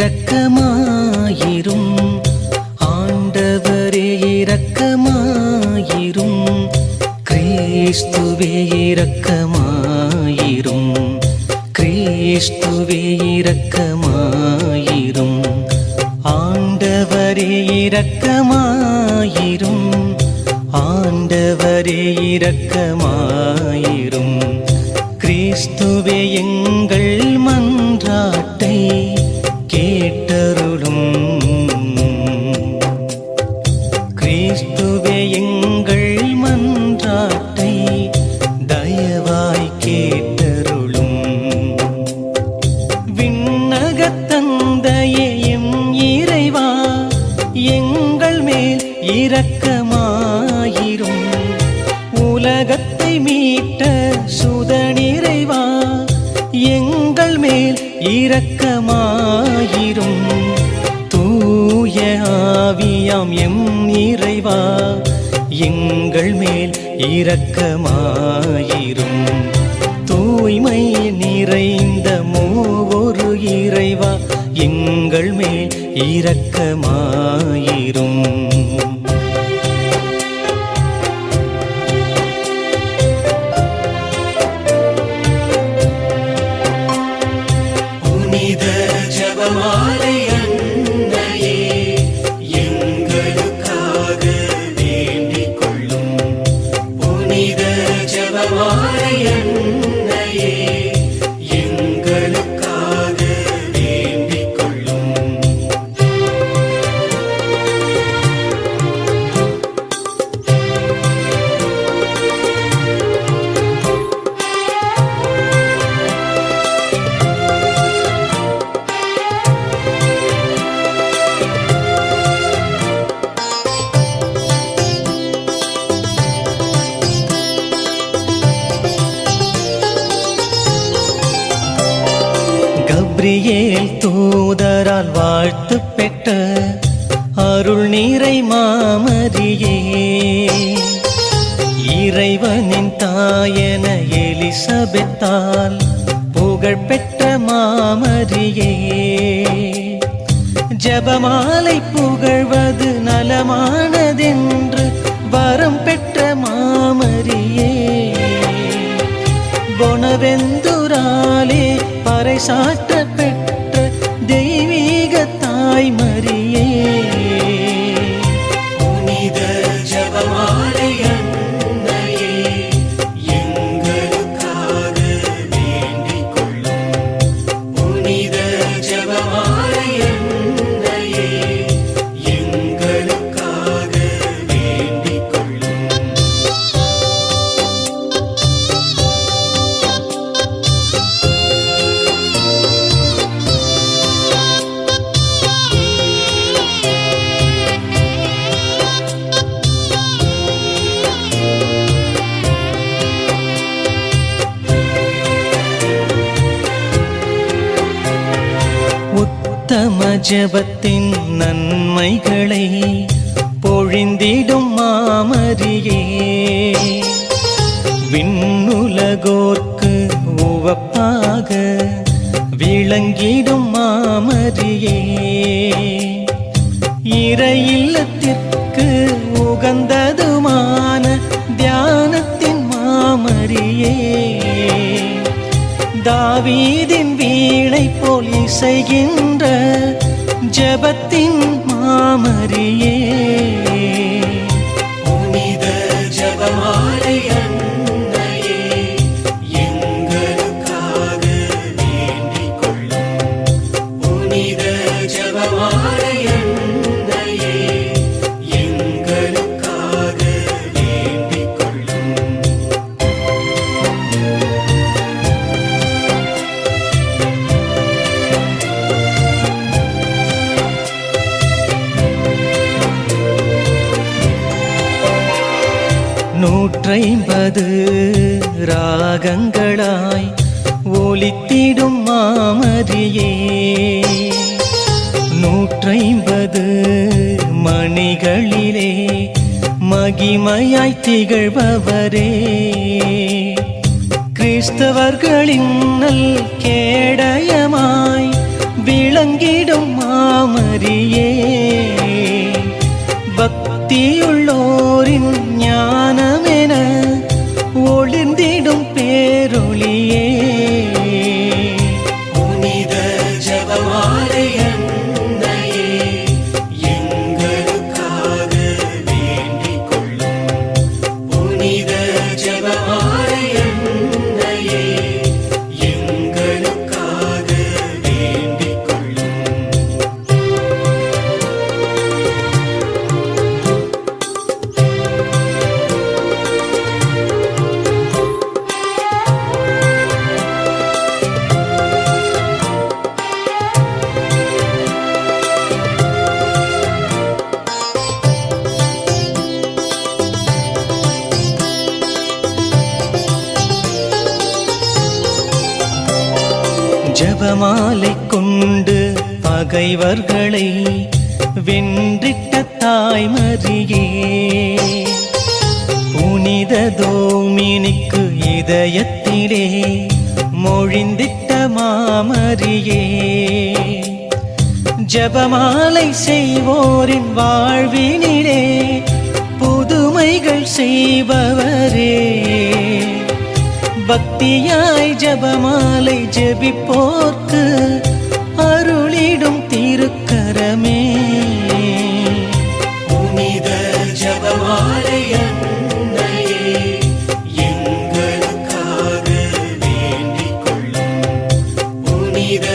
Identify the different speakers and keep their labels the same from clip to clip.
Speaker 1: இரக்கமாயிரும். ஆண்டவரே இரக்கமாயிரும். கிறிஸ்துவே இரக்கமாயிரும். கிறிஸ்துவே இரக்கமாயிரும். ஆண்டவரே இரக்கமாயிரும். ஆண்டவரே இரக்கமாயிரும். கிறிஸ்துவே எங்கள் ஆவியாம் எம் இறைவா எங்கள் மேல் இரக்கமாயிரும். தூய்மை நிறைந்த மூவொரு இறைவா எங்கள் மேல் இரக்கமாயிரும். கப்ரியேல் தூதரால் வாழ்த்து பெற்ற அருள் நீரை மாமரியே இறைவனின் தாயன எலிசபெத்தால் புகழ் பெற்ற மாமரியே ஜபமாலை பூ ஜபத்தின் நன்மைகளை பொழிந்திடும் மாமரியே. விண்ணுலகோர்க்கு உவப்பாக விளங்கிடும் மாமரியே. இறையில்லத்திற்கு உகந்ததுமான தியானத்தின் மாமரியே. தாவீதின் வீணை போல் இசைகின்ற ஜபத்தின் மாமரியே. நூற்றைம்பது ராகங்களாய் ஒலித்திடும் மாமரியே நூற்றைம்பது மணிகளிலே மகிமையாய் திகழ்பவரே. கிறிஸ்தவர்களின் நல் கேடயமாய் விளங்கிடும் மாமரியே பக்தியுள்ளோரின் ஜபமாலை கொண்டு பகைவர்களை வென்றிட்ட தாய்மரியே புனித தோமினிக்கு இதயத்திலே மொழிந்திட்ட மாமரியே. ஜபமாலை செய்வோரின் வாழ்வினிலே புதுமைகள் செய்பவரே. பக்தியாய் ஜபமாலை ஜெபிப்போர்க்கு அருளிடும் திருக்கரமே.
Speaker 2: புனித ஜபமாலை எங்களுக்காக வேண்டிக் கொள்ளும் புனித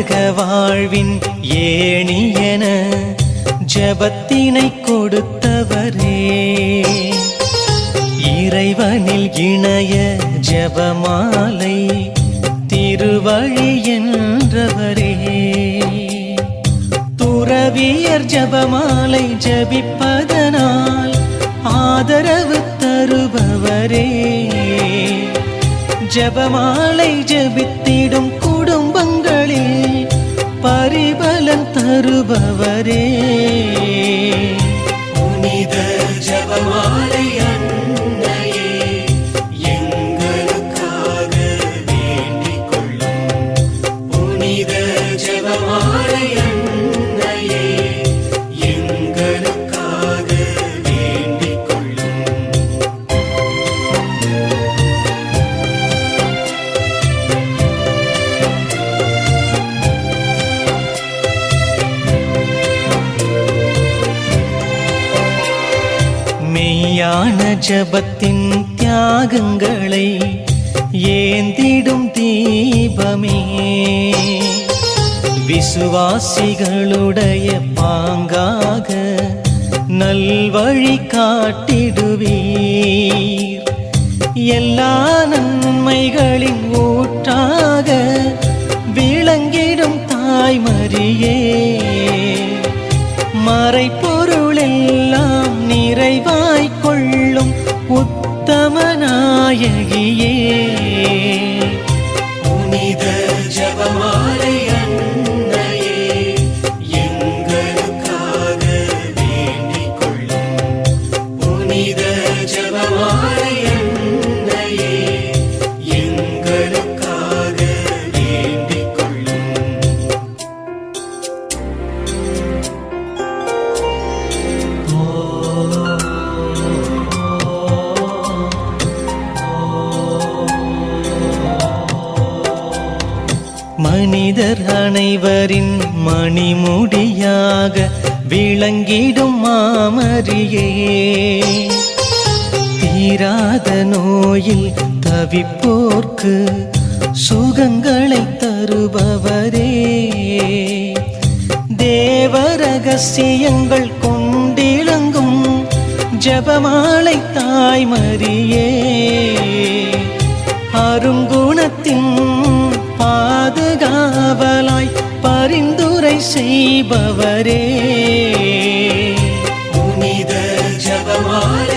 Speaker 1: உலக வாழ்வின் ஏணியன ஜபத்தினை கொடுத்தவரே. இறைவனில் இணைய ஜபமாலை திருவழி என்றவரே. துறவியர் ஜபமாலை ஜபிப்பதனால் ஆதரவு தருபவரே. ஜபமாலை
Speaker 2: ஜபித்த
Speaker 1: தியான ஜபத்தின் தியாகங்களை ஏந்திடும் தீபமே. விசுவாசிகளுடைய பாங்காக நல்வழி காட்டிடுவீர். எல்லா நன்மைகளின் ஊற்றாக விளங்கிடும் தாய்மரியே. மறைப்பொருளெல்லாம் நிறைவா உத்தம நாயகியே.
Speaker 2: புனித
Speaker 1: அனைவரின் மணிமுடியாக விளங்கிடும் மாமரியே. தீராத நோயில் தவிப்போர்க்கு சுகங்களை தருபவரே. தேவரகசியங்கள் கொண்டிலங்கும் ஜபமாலை தாய்மரியே. அருங்குணத்தின் செய்பவரே.
Speaker 2: புனித ஜபமாலை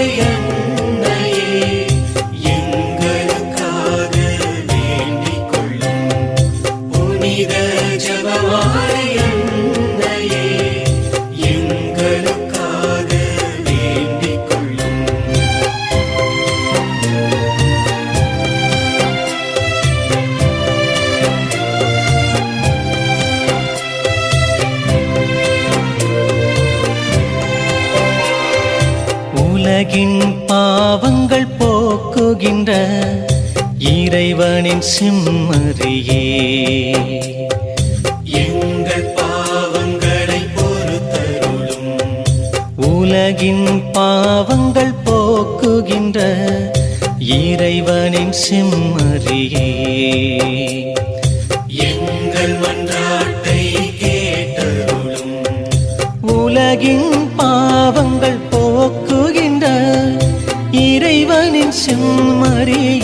Speaker 1: உலகின் பாவங்கள் போக்குகின்ற இறைவனின் சிம்மரியே
Speaker 2: எங்கள் பாவங்களை பொறுத்தருளும்.
Speaker 1: உலகின் பாவங்கள் போக்குகின்ற இறைவனின் சிம்மரியே எங்கள் மன்றாட்டை கேட்டருளும். உலகின் பாவம் ആകാശം മറിയ